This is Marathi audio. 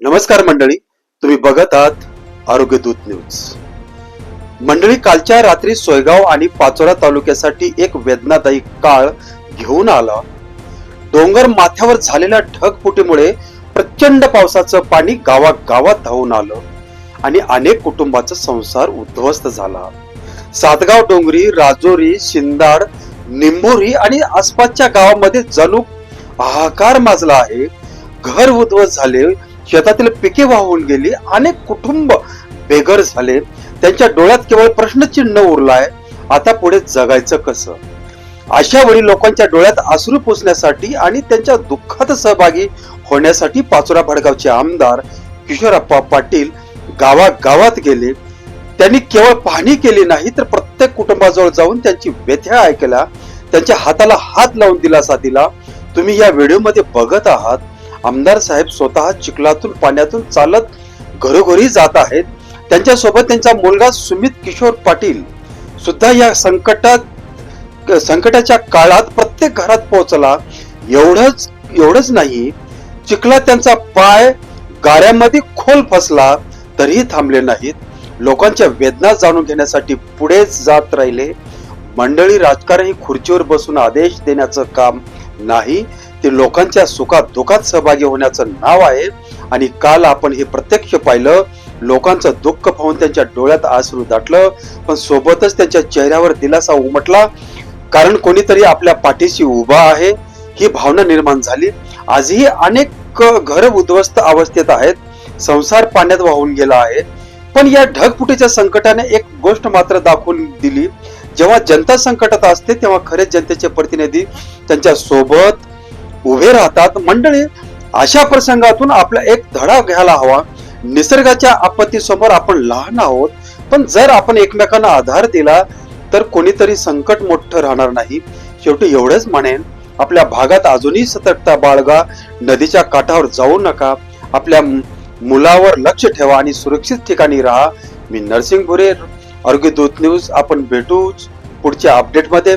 नमस्कार मंडळी तुम्ही बघत आहात आरोग्य दूत न्यूज. मंडळी कालच्या रात्री सोयगाव आणि पाचोरा तालुक्यासाठी एक वेदनादायी काळ घेऊन आला. डोंगर माथ्यावर झालेल्या ढगफुटीमुळे प्रचंड पावसाचं पाणी गावागावात धावून आलं आणि अनेक कुटुंबाचा संसार उद्ध्वस्त झाला. सातगाव डोंगरी राजोरी शिंदाड निंबोरी आणि आसपासच्या गावामध्ये जणू हाहाकार माजला आहे. घर उद्ध्वस्त झाले शेतातील पिके वाहून गेली अनेक कुटुंब बेघर झाले. त्यांच्या डोळ्यात केवळ प्रश्नचिन्ह उरलाय. आता पुढे जगायचं कसं? अशा वेळी लोकांच्या डोळ्यात आसरू पोचण्यासाठी आणि त्यांच्या दुःखात सहभागी होण्यासाठी पाचोरा भडगावचे आमदार किशोरप्पा पाटील गावागावात गेले. त्यांनी केवळ पाहणी केली नाही तर प्रत्येक कुटुंबाजवळ जाऊन त्यांची व्यथ्या ऐकल्या. त्यांच्या हाताला हात लावून दिलासा दिला. तुम्ही या व्हिडिओमध्ये बघत आहात आमदार साहेब स्वतः चिखलातून पाण्यातून चालत घरोघरी जात आहेत. त्यांच्यासोबत त्यांचा मुलगा सुमित किशोर पाटील सुद्धा या संकटात संकटाच्या काळात प्रत्येक घरात पोहोचला. एवढंच एवढंच नाही चिखलात त्यांचा पाय गाऱ्यामध्ये खोल फसला तरीही थांबले नाहीत. लोकांच्या वेदना जाणून घेण्यासाठी पुढे जात राहिले. मंडळी राजकारण ही खुर्चीवर बसून आदेश देण्याचं काम नाही. ते लोकांच्या सुखात दुःखात सहभागी होण्याचं नाव आहे. आणि काल आपण हे प्रत्यक्ष पाहिलं लोकांचं दुःख पाहून त्यांच्या डोळ्यात आसरू दाटलं पण सोबतच त्यांच्या चेहऱ्यावर दिलासा उमटला. कारण कोणीतरी आपल्या पाठीशी उभा आहे ही भावना निर्माण झाली. आजही अनेक घर उद्ध्वस्त अवस्थेत आहेत संसार पाण्यात वाहून गेला आहे. पण या ढगफुटीच्या संकटाने एक गोष्ट मात्र दाखवून दिली. जेव्हा जनता संकटात असते तेव्हा खरेच जनतेचे प्रतिनिधी त्यांच्यासोबत उभे राहतात मंडळी अशा प्रसंगातून आपला एक धडा घ्यायला हवा. निसर्गाच्या आपत्तीसमोर आपण लहान आहोत पण जर आपण एकमेकांना आधार दिला तर कोणीतरी संकट मोठं राहणार नाही. शेवटी एवढंच म्हणेन आपल्या भागात अजूनही सतर्कता बाळगा नदीच्या काठावर जाऊ नका आपल्या मुलावर लक्ष ठेवा आणि सुरक्षित ठिकाणी राहा. मी नरसिंग भुरे आरोग्य दूत न्यूज आपण भेटू पुढच्या अपडेटमध्ये